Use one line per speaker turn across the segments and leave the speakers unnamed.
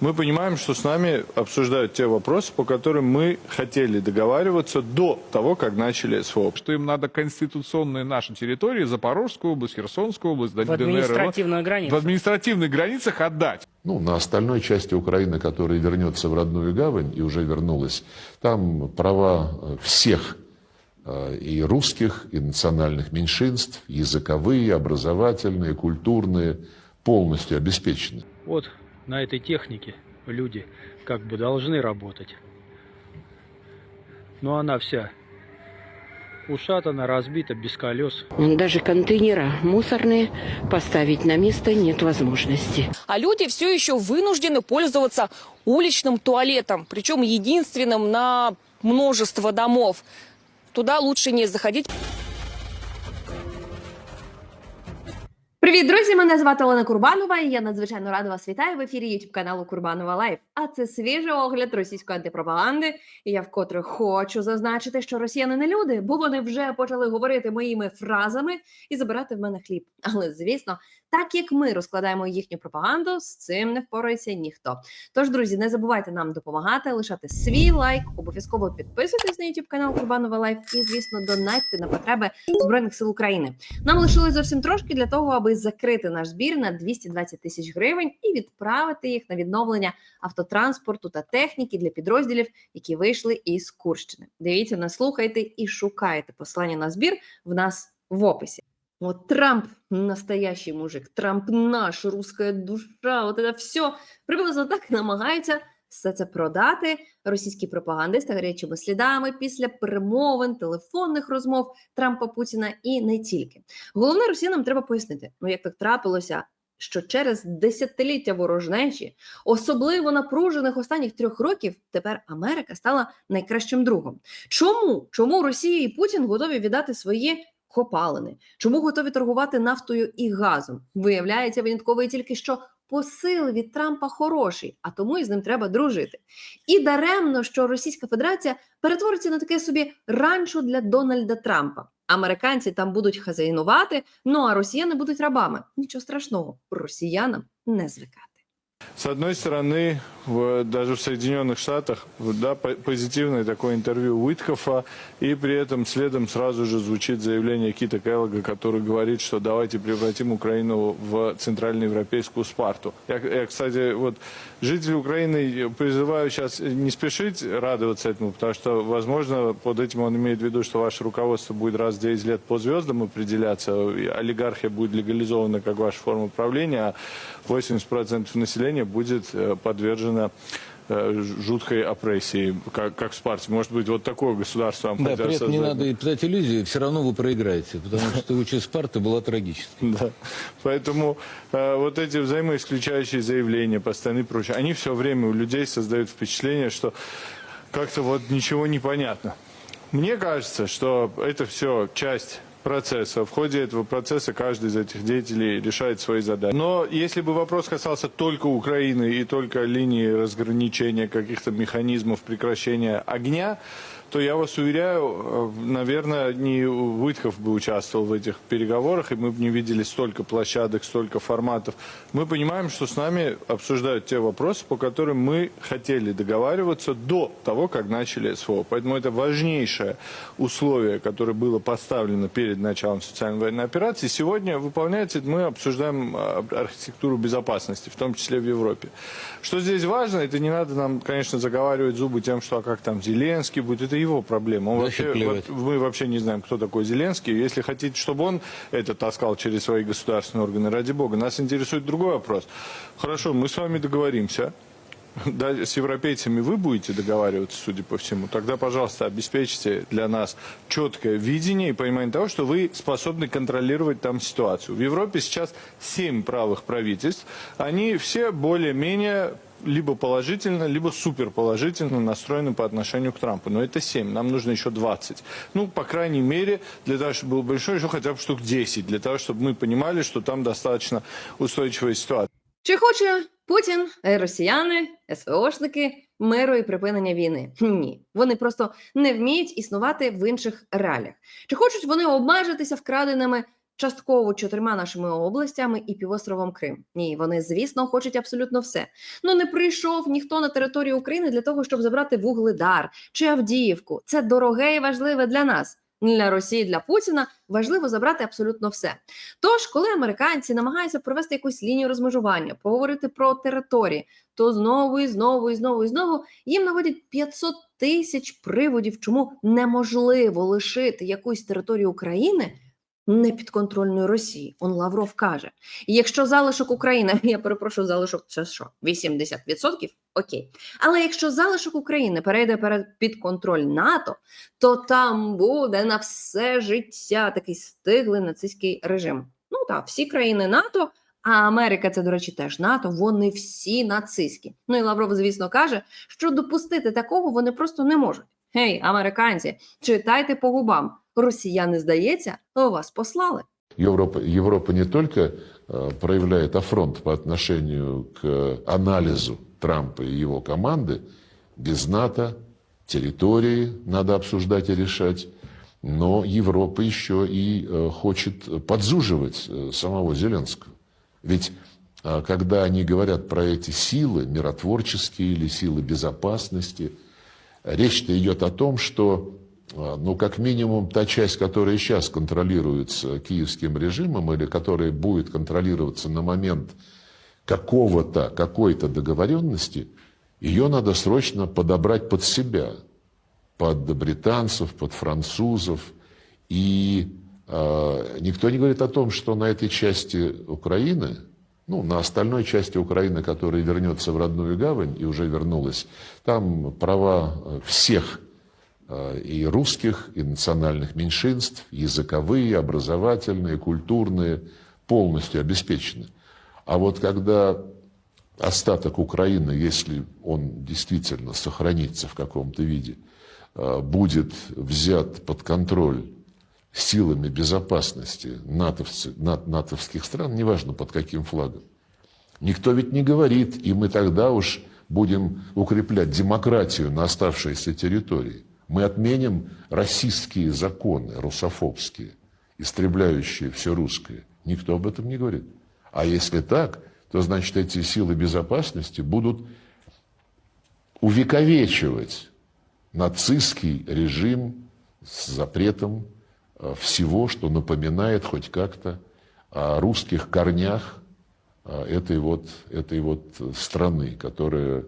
Мы понимаем, что с нами обсуждают те вопросы, по которым мы хотели договариваться до того, как начали СВО.
что им надо конституционные наши территории, Запорожскую область, Херсонскую область,
В
ДНР,
административную
в административных границах отдать.
Ну, на остальной части Украины, которая вернется в родную гавань и уже вернулась, там права э, всех э, и русских, и национальных меньшинств, языковые, образовательные, культурные, полностью обеспечены.
Вот на этой технике люди как бы должны работать. Но она вся ушатана, разбита, без колес.
Даже контейнера мусорные поставить на место нет возможности.
А люди все еще вынуждены пользоваться уличным туалетом, причем единственным на множество домов. Туда лучше не заходить.
Привіт, друзі! Мене звати Олена Курбанова, і я надзвичайно рада вас вітаю в ефірі youtube каналу Курбанова Лайф. А це свіжий огляд російської антипропаганди. І я вкотре хочу зазначити, що росіяни не люди, бо вони вже почали говорити моїми фразами і забирати в мене хліб. Але звісно, так як ми розкладаємо їхню пропаганду, з цим не впорається ніхто. Тож, друзі, не забувайте нам допомагати, лишати свій лайк, обов'язково підписуйтесь на youtube канал Курбанова Лайф і, звісно, донатьте на потреби Збройних сил України. Нам лишилось зовсім трошки для того, аби закрити наш збір на 220 тисяч гривень і відправити їх на відновлення автотранспорту та техніки для підрозділів, які вийшли із Курщини. Дивіться, наслухайте і шукайте послання на збір в нас в описі. Вот Трамп настоящий мужик, Трамп наш, русская душа, вот это все приблизно так намагаються все це продати російські пропагандисти гарячими слідами після перемовин, телефонних розмов Трампа Путіна і не тільки. Головне, росіянам треба пояснити, ну як так трапилося, що через десятиліття ворожнечі, особливо напружених останніх трьох років, тепер Америка стала найкращим другом. Чому? Чому Росія і Путін готові віддати свої копалини? Чому готові торгувати нафтою і газом? Виявляється, винятковий тільки що посил від Трампа хороший, а тому і з ним треба дружити. І даремно, що Російська Федерація перетвориться на таке собі ранчо для Дональда Трампа. Американці там будуть хазяйнувати, ну а росіяни будуть рабами. Нічого страшного, росіянам не звикати.
С одной стороны, в- даже в Соединенных Штатах да, по- позитивное такое интервью Уиткофа, и при этом следом сразу же звучит заявление Кита Келлога, который говорит, что давайте превратим Украину в центральноевропейскую Спарту. Я, я, кстати, вот жители Украины призываю сейчас не спешить радоваться этому, потому что, возможно, под этим он имеет в виду, что ваше руководство будет раз в 9 лет по звездам определяться, олигархия будет легализована как ваша форма правления, а 80% населения будет э, подвержено э, жуткой опрессии, как, как в Спарте. Может быть, вот такое государство вам
Да, при этом не надо и питать иллюзии, все равно вы проиграете, потому что участь Спарты была трагической.
Да. Поэтому э, вот эти взаимоисключающие заявления, постоянные и прочее, они все время у людей создают впечатление, что как-то вот ничего не понятно. Мне кажется, что это все часть процесса. В ходе этого процесса каждый из этих деятелей решает свои задачи. Но если бы вопрос касался только Украины и только линии разграничения каких-то механизмов прекращения огня, то я вас уверяю, э, наверное, не Вытков бы участвовал в этих переговорах, и мы бы не видели столько площадок, столько форматов. Мы понимаем, что с нами обсуждают те вопросы, по которым мы хотели договариваться до того, как начали СВО. Поэтому это важнейшее условие, которое было поставлено перед началом специальной военной операции. Сегодня выполняется, мы обсуждаем э, архитектуру безопасности, в том числе в Европе. Что здесь важно, это не надо нам, конечно, заговаривать зубы тем, что а как там Зеленский будет, это его проблема. Он
Вообще
вот мы вообще не знаем, кто такой Зеленский. Если хотите, чтобы он это таскал через свои государственные органы, ради бога. Нас интересует другой вопрос. Хорошо, мы с вами договоримся. Да, с европейцами вы будете договариваться, судя по всему, тогда, пожалуйста, обеспечьте для нас четкое видение и понимание того, что вы способны контролировать там ситуацию. В Европе сейчас семь правых правительств, они все более-менее либо положительно, либо суперположительно настроены по отношению к Трампу. Но это 7, нам нужно еще 20. Ну, по крайней мере, для того, чтобы было большое, еще хотя бы штук 10, для того, чтобы мы понимали, что там достаточно устойчивая ситуация.
Чи хоче Путін, е, росіяни, СВОшники миру і припинення війни? Ні, вони просто не вміють існувати в інших реаліях. Чи хочуть вони обмежитися вкраденими Частково чотирма нашими областями і півостровом Крим. Ні, вони, звісно, хочуть абсолютно все. Ну не прийшов ніхто на територію України для того, щоб забрати Вугледар чи Авдіївку. Це дороге і важливе для нас. Для Росії, для Путіна важливо забрати абсолютно все. Тож, коли американці намагаються провести якусь лінію розмежування, поговорити про території, то знову і знову і знову і знову їм наводять 500 тисяч приводів, чому неможливо лишити якусь територію України непідконтрольною Росії. Он Лавров каже: якщо залишок України, я перепрошую, залишок це що? 80%? Окей. Але якщо залишок України перейде під контроль НАТО, то там буде на все життя такий стиглий нацистський режим. Ну так, всі країни НАТО. А Америка, це, до речі, теж НАТО, вони всі нацистські. Ну і Лавров, звісно, каже, що допустити такого вони просто не можуть. Гей, американці, читайте по губам. Росіяни, здається, вас послали.
Европа, Европа не только э, проявляет афронт по отношению к анализу Трампа и его команды, без НАТО, территории надо обсуждать и решать, но Европа еще и э, хочет подзуживать э, самого Зеленского. Ведь когда они говорят про эти силы, миротворческие или силы безопасности, речь-то идет о том, что а, ну, как минимум, та часть, которая сейчас контролируется киевским режимом или которая будет контролироваться на момент какого-то, какой-то договоренности, ее надо срочно подобрать под себя, под британцев, под французов. И э, никто не говорит о том, что на этой части Украины, ну, на остальной части Украины, которая вернется в родную гавань и уже вернулась, там права всех и русских, и национальных меньшинств, языковые, образовательные, культурные, полностью обеспечены. А вот когда остаток Украины, если он действительно сохранится в каком-то виде, э, будет взят под контроль силами безопасности натовцы, нат- натовских стран, неважно под каким флагом, никто ведь не говорит, и мы тогда уж будем укреплять демократию на оставшейся территории. Мы отменим расистские законы, русофобские, истребляющие все русское. Никто об этом не говорит. А если так, то значит эти силы безопасности будут увековечивать нацистский режим с запретом э, всего, что напоминает хоть как-то о русских корнях э, этой вот, этой вот страны, которая,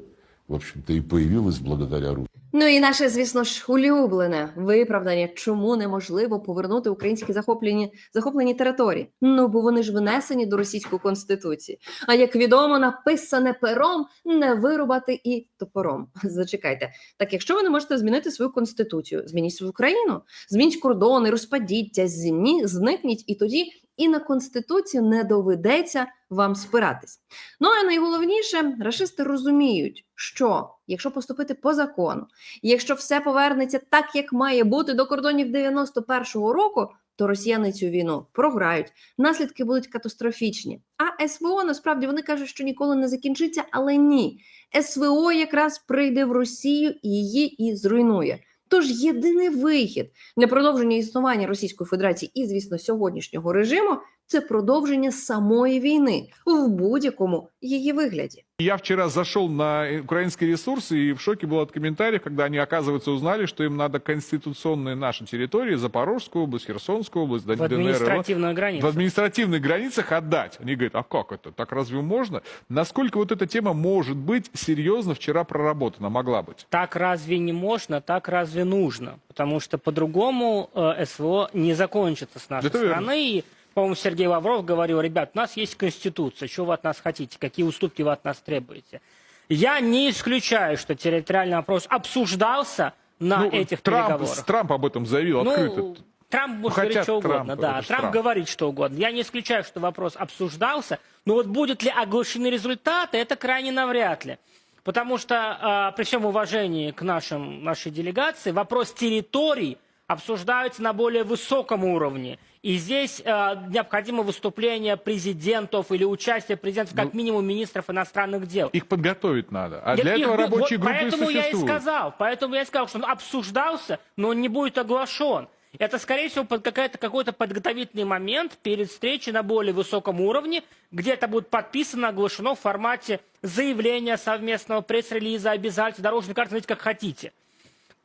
в общем-то, и появилась благодаря русским.
Ну і наше, звісно ж, улюблене виправдання, чому неможливо повернути українські захоплені захоплені території. Ну бо вони ж внесені до російської конституції. А як відомо, написане пером не вирубати і топором. Зачекайте. Так, якщо ви не можете змінити свою конституцію, змініть свою країну, змініть кордони, розпадіться, зні, зникніть, і тоді і на конституцію не доведеться вам спиратись. Ну а найголовніше, рашисти розуміють, що якщо поступити по закону, якщо все повернеться так, як має бути до кордонів 91-го року, то росіяни цю війну програють. Наслідки будуть катастрофічні. А СВО насправді вони кажуть, що ніколи не закінчиться, але ні. СВО якраз прийде в Росію і її і зруйнує. Тож єдиний вихід для продовження існування Російської Федерації і, звісно, сьогоднішнього режиму це продовження самої війни в будь-якому її вигляді.
Я вчера зашел на украинские ресурсы и в шоке был от комментариев, когда они, оказывается, узнали, что им надо конституционные наши территории, Запорожскую область, Херсонскую область,
В
ДНР,
административную
в
границу.
административных границах отдать. Они говорят, а как это? Так разве можно? Насколько вот эта тема может быть серьезно вчера проработана, могла быть?
Так разве не можно, так разве нужно? Потому что по-другому э, СВО не закончится с нашей
Это верно.
страны. И, По-моему, Сергей Лавров говорил, ребят, у нас есть Конституция, что вы от нас хотите, какие уступки вы от нас требуете? Я не исключаю, что территориальный вопрос обсуждался на
Ну,
этих
Трамп,
переговорах.
Трамп об этом заявил открыто.
Ну, Трамп может
хотят
говорить что угодно,
Трампа,
да. Трамп,
Трамп.
говорит что угодно. Я не исключаю, что вопрос обсуждался, но вот будут ли оглашены результаты, это крайне навряд ли. Потому что а, при всем уважении к нашим, нашей делегации, вопрос территорий обсуждается на более высоком уровне. И здесь а, необходимо выступление президентов или участие президентов, как минимум министров иностранных дел.
Их подготовить надо. А
Я-
для
их
этого рабочие
вот
группы
Поэтому я и сказал, поэтому я и сказал, что он обсуждался, но он не будет оглашен. Это, скорее всего, под какой-то подготовительный момент перед встречей на более высоком уровне, где это будет подписано, оглашено в формате заявления совместного пресс-релиза, обязательств, дорожной карты, знаете, как хотите.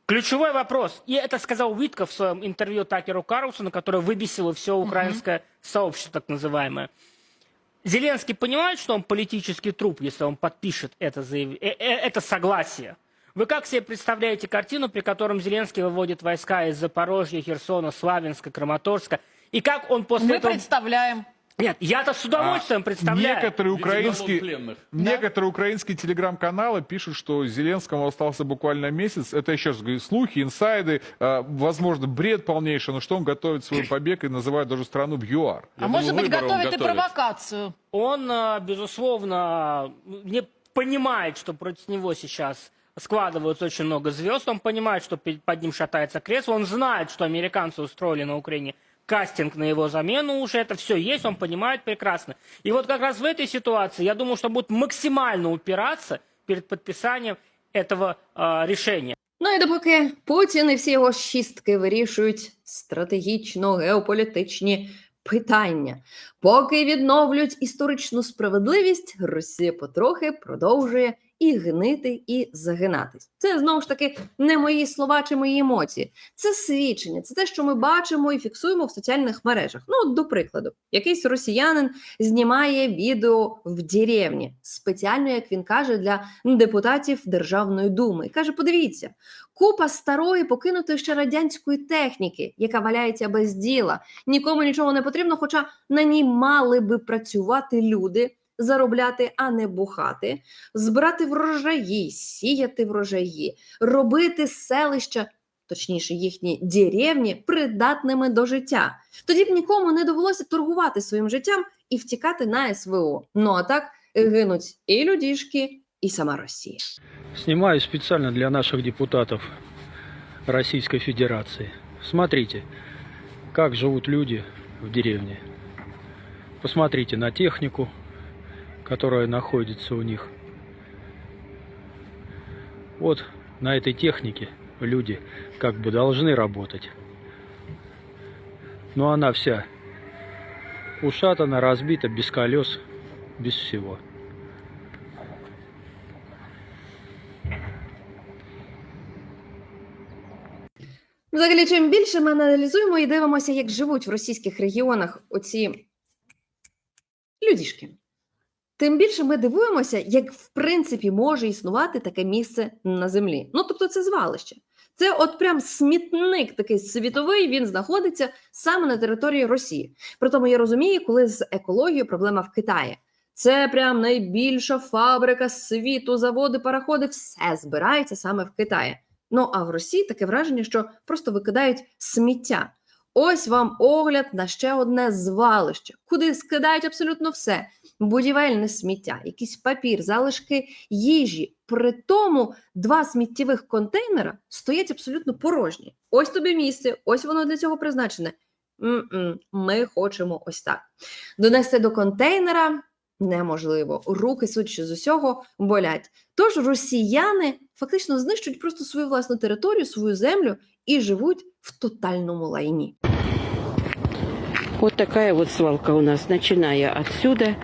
Ключевой вопрос, и это сказал Уитков в своем интервью Такеру Карлсону, которое выбесило все украинское сообщество, так называемое. Зеленский понимает, что он политический труп, если он подпишет это, заяв... э- э- это согласие. Вы как себе представляете картину, при котором Зеленский выводит войска из Запорожья, Херсона, Славянска, Краматорска, и как он после
Мы
этого...
представляем.
Нет, я-то с удовольствием представляю.
Некоторые украинские, некоторые украинские телеграм-каналы пишут, что Зеленскому остался буквально месяц. Это еще раз говорю, слухи, инсайды, э, возможно, бред полнейший, но что он готовит свой побег и называет даже страну в ЮАР.
а может быть, готовит и провокацию.
Он, э, безусловно, не понимает, что против него сейчас складываются очень много звезд. Он понимает, что под ним шатается кресло. Он знает, что американцы устроили на Украине кастинг на его замену уже. Это все есть, он понимает прекрасно. И вот как раз в этой ситуации, я думаю, что будет максимально упираться перед подписанием этого э, решения.
Ну і допоки Путін і всі його шістки вирішують стратегічно-геополітичні питання, поки відновлюють історичну справедливість, Росія потрохи продовжує і гнити, і загинатись. Це знову ж таки не мої слова чи мої емоції. Це свідчення, це те, що ми бачимо і фіксуємо в соціальних мережах. Ну, от, до прикладу, якийсь росіянин знімає відео в деревні, спеціально, як він каже, для депутатів Державної думи. І каже: подивіться, купа старої покинутої ще радянської техніки, яка валяється без діла, нікому нічого не потрібно, хоча на ній мали би працювати люди. Заробляти, а не бухати, збирати врожаї, сіяти врожаї, робити селища, точніше їхні деревні, придатними до життя. Тоді б нікому не довелося торгувати своїм життям і втікати на СВО. Ну а так гинуть і людішки, і сама Росія.
Снимаю специально для наших депутатов Российской Федерации. Смотрите, как живут люди в деревне. Посмотрите на технику, которая находится у них. Вот на этой технике люди как бы должны работать. Но она вся ушатана, разбита, без колес, без всего.
Взагалі, чим більше ми аналізуємо і дивимося, як живуть в російських регіонах оці людішки, Тим більше ми дивуємося, як в принципі може існувати таке місце на землі. Ну тобто, це звалище. Це от прям смітник такий світовий, він знаходиться саме на території Росії. При тому я розумію, коли з екологією проблема в Китаї. Це прям найбільша фабрика світу, заводи, пароходи, все збирається саме в Китаї. Ну а в Росії таке враження, що просто викидають сміття. Ось вам огляд на ще одне звалище, куди скидають абсолютно все: будівельне сміття, якийсь папір, залишки їжі. При тому два сміттєвих контейнера стоять абсолютно порожні. Ось тобі місце, ось воно для цього призначене. М-м, ми хочемо ось так. Донести до контейнера неможливо. Руки, судячи з усього, болять. Тож росіяни фактично знищують просто свою власну територію, свою землю і живуть в тотальному лайні.
Вот такая вот свалка у нас, начиная отсюда.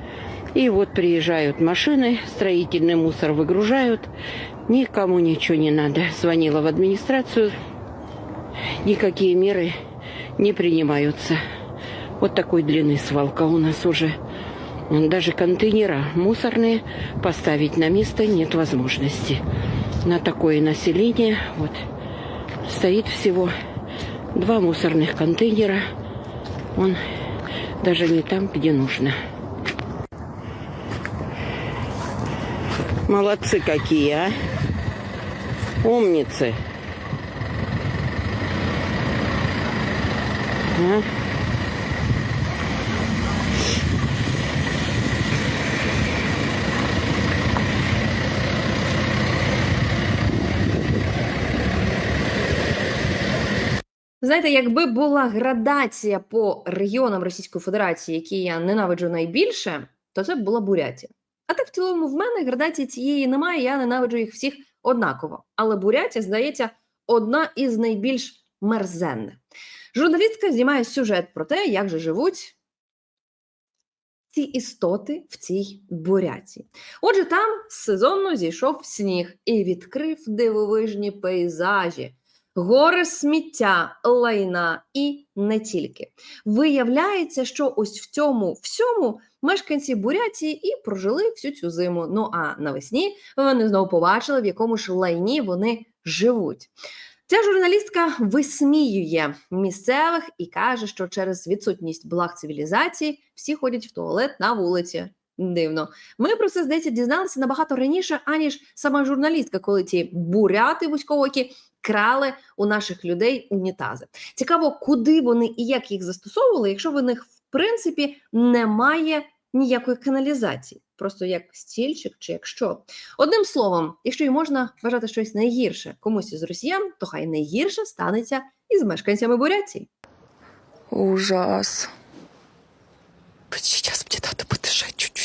И вот приезжают машины, строительный мусор выгружают. Никому ничего не надо. Звонила в администрацию. Никакие меры не принимаются. Вот такой длины свалка у нас уже. Даже контейнера мусорные поставить на место нет возможности. На такое население вот стоит всего два мусорных контейнера. Он даже не там, где нужно. Молодцы какие, а? Умницы. А?
Знаєте, якби була градація по регіонам Російської Федерації, які я ненавиджу найбільше, то це була Бурятія. А так в цілому в мене градації цієї немає, я ненавиджу їх всіх однаково. Але Бурятія, здається, одна із найбільш мерзенне. Журналістка знімає сюжет про те, як же живуть ці істоти в цій буряті. Отже, там сезонно зійшов сніг і відкрив дивовижні пейзажі. Гори сміття, лайна і не тільки. Виявляється, що ось в цьому всьому мешканці Бурятії і прожили всю цю зиму. Ну а навесні вони знову побачили, в якому ж лайні вони живуть. Ця журналістка висміює місцевих і каже, що через відсутність благ цивілізації всі ходять в туалет на вулиці. Дивно. Ми про це здається дізналися набагато раніше, аніж сама журналістка, коли ті буряти вузькоокі крали у наших людей унітази. Цікаво, куди вони і як їх застосовували, якщо в них в принципі немає ніякої каналізації, просто як стільчик чи як що. Одним словом, якщо й можна вважати щось найгірше комусь із росіян, то хай найгірше станеться із мешканцями Буряції.
Ужас. Сейчас мне надо подышать чуть-чуть.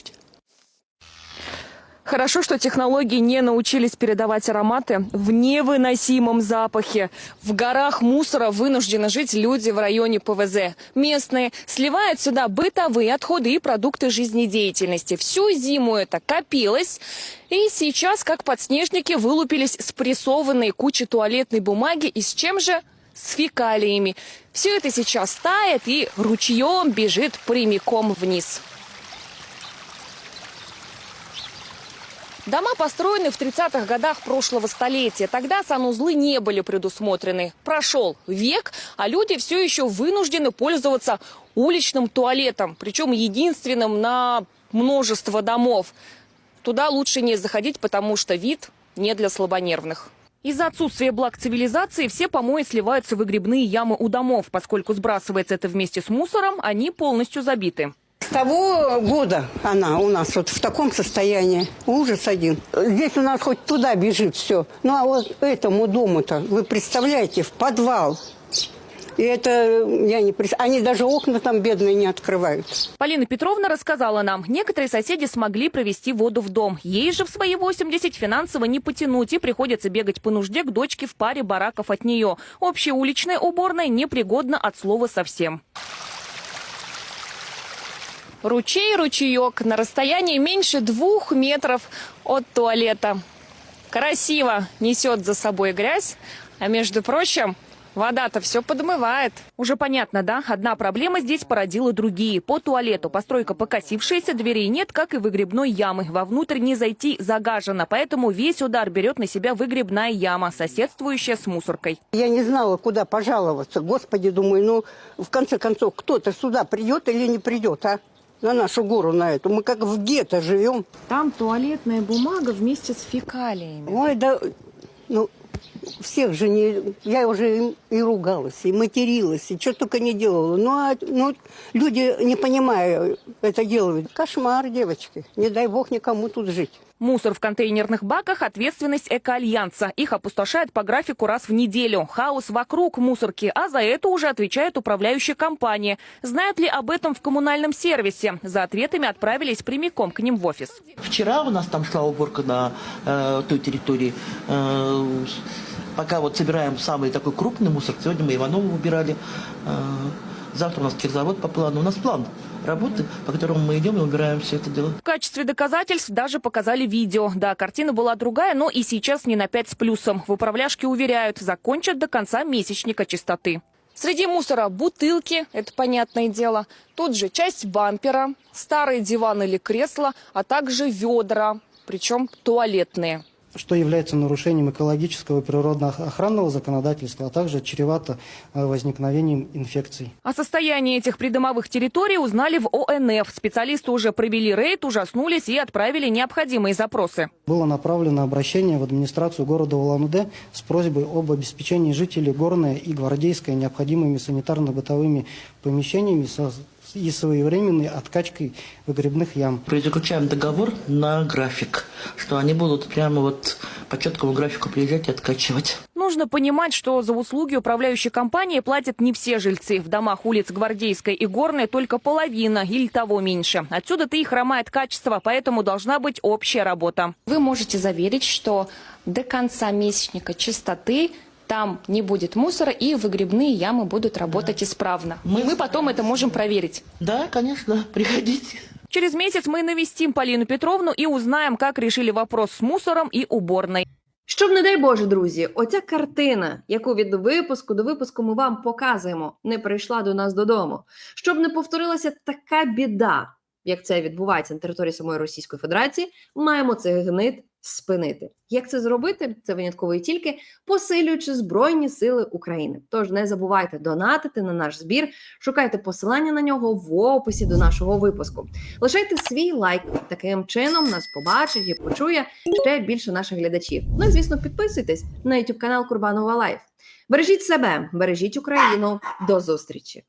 Хорошо, что технологии не научились передавать ароматы в невыносимом запахе. В горах мусора вынуждены жить люди в районе ПВЗ. Местные сливают сюда бытовые отходы и продукты жизнедеятельности. Всю зиму это копилось. И сейчас, как подснежники, вылупились спрессованные кучи туалетной бумаги. И с чем же? С фекалиями. Все это сейчас тает и ручьем бежит прямиком вниз. Дома построены в 30-х годах прошлого столетия. Тогда санузлы не были предусмотрены. Прошел век, а люди все еще вынуждены пользоваться уличным туалетом, причем единственным на множество домов. Туда лучше не заходить, потому что вид не для слабонервных. Из-за отсутствия благ цивилизации все помои сливаются в выгребные ямы у домов. Поскольку сбрасывается это вместе с мусором, они полностью забиты.
Того года она у нас вот в таком состоянии. Ужас один. Здесь у нас хоть туда бежит все. Ну а вот этому дому-то, вы представляете, в подвал. И это я не пред- Они даже окна там бедные не открывают.
Полина Петровна рассказала нам, некоторые соседи смогли провести воду в дом. Ей же в свои 80 финансово не потянуть и приходится бегать по нужде к дочке в паре бараков от нее. Общая уличная уборная непригодна от слова совсем. Ручей, ручеек на расстоянии меньше двух метров от туалета. Красиво несет за собой грязь, а между прочим, вода-то все подмывает. Уже понятно, да? Одна проблема здесь породила другие. По туалету постройка покосившаяся, дверей нет, как и выгребной ямы. Вовнутрь не зайти загажено, поэтому весь удар берет на себя выгребная яма, соседствующая с мусоркой.
Я не знала, куда пожаловаться. Господи, думаю, ну, в конце концов, кто-то сюда придет или не придет, а? На нашу гору, на эту. Мы как в гетто живем.
Там туалетная бумага вместе с фекалиями.
Ой, да, ну, всех же не... Я уже и, и ругалась, и материлась, и что только не делала. Ну, а ну, люди, не понимая, это делают. Кошмар, девочки. Не дай бог никому тут жить.
Мусор в контейнерных баках – ответственность Экоальянса. Их опустошают по графику раз в неделю. Хаос вокруг мусорки, а за это уже отвечает управляющая компания. Знают ли об этом в коммунальном сервисе? За ответами отправились прямиком к ним в офис.
Вчера у нас там шла уборка на э, той территории. Э, пока вот собираем самый такой крупный мусор. Сегодня мы Иванову убирали. Э, завтра у нас кирзавод по плану. У нас план работы, по которому мы идем и убираем все это дело.
В качестве доказательств даже показали видео. Да, картина была другая, но и сейчас не на 5 с плюсом. В управляшке уверяют, закончат до конца месячника чистоты. Среди мусора бутылки, это понятное дело. Тут же часть бампера, старые диваны или кресла, а также ведра, причем туалетные.
Что является нарушением экологического и природно-охранного законодательства, а также чревато э, возникновением инфекций.
О состоянии этих придомовых территорий узнали в ОНФ. Специалисты уже провели рейд, ужаснулись и отправили необходимые запросы.
Было направлено обращение в администрацию города Улан-Удэ с просьбой об обеспечении жителей Горной и Гвардейской необходимыми санитарно-бытовыми помещениями со- и своевременной откачкой выгребных ям.
Заключаем договор на график, что они будут прямо вот по четкому графику приезжать и откачивать.
Нужно понимать, что за услуги управляющей компании платят не все жильцы. В домах улиц Гвардейской и Горной только половина или того меньше. Отсюда-то и хромает качество, поэтому должна быть общая работа.
Вы можете заверить, что до конца месячника чистоты
Там не будет мусора и выгребные ямы будут работать исправно.
Мы
И мы потом это можем проверить.
Да, конечно, приходите.
Через месяц мы навестим Полину Петровну и узнаем, как решили вопрос с мусором и уборной.
Щоб, не дай Боже, друзі, оця картина, яку від випуску до випуску ми вам показуємо, не прийшла до нас додому. Щоб не повторилася така біда, як це відбувається на території самої Російської Федерації, маємо цей гнит спинити. Як це зробити? Це винятково і тільки посилюючи Збройні Сили України. Тож не забувайте донатити на наш збір, шукайте посилання на нього в описі до нашого випуску. Лишайте свій лайк. Таким чином нас побачить і почує ще більше наших глядачів. Ну і звісно, підписуйтесь на YouTube канал Курбанова Лайф. Бережіть себе, бережіть Україну. До зустрічі!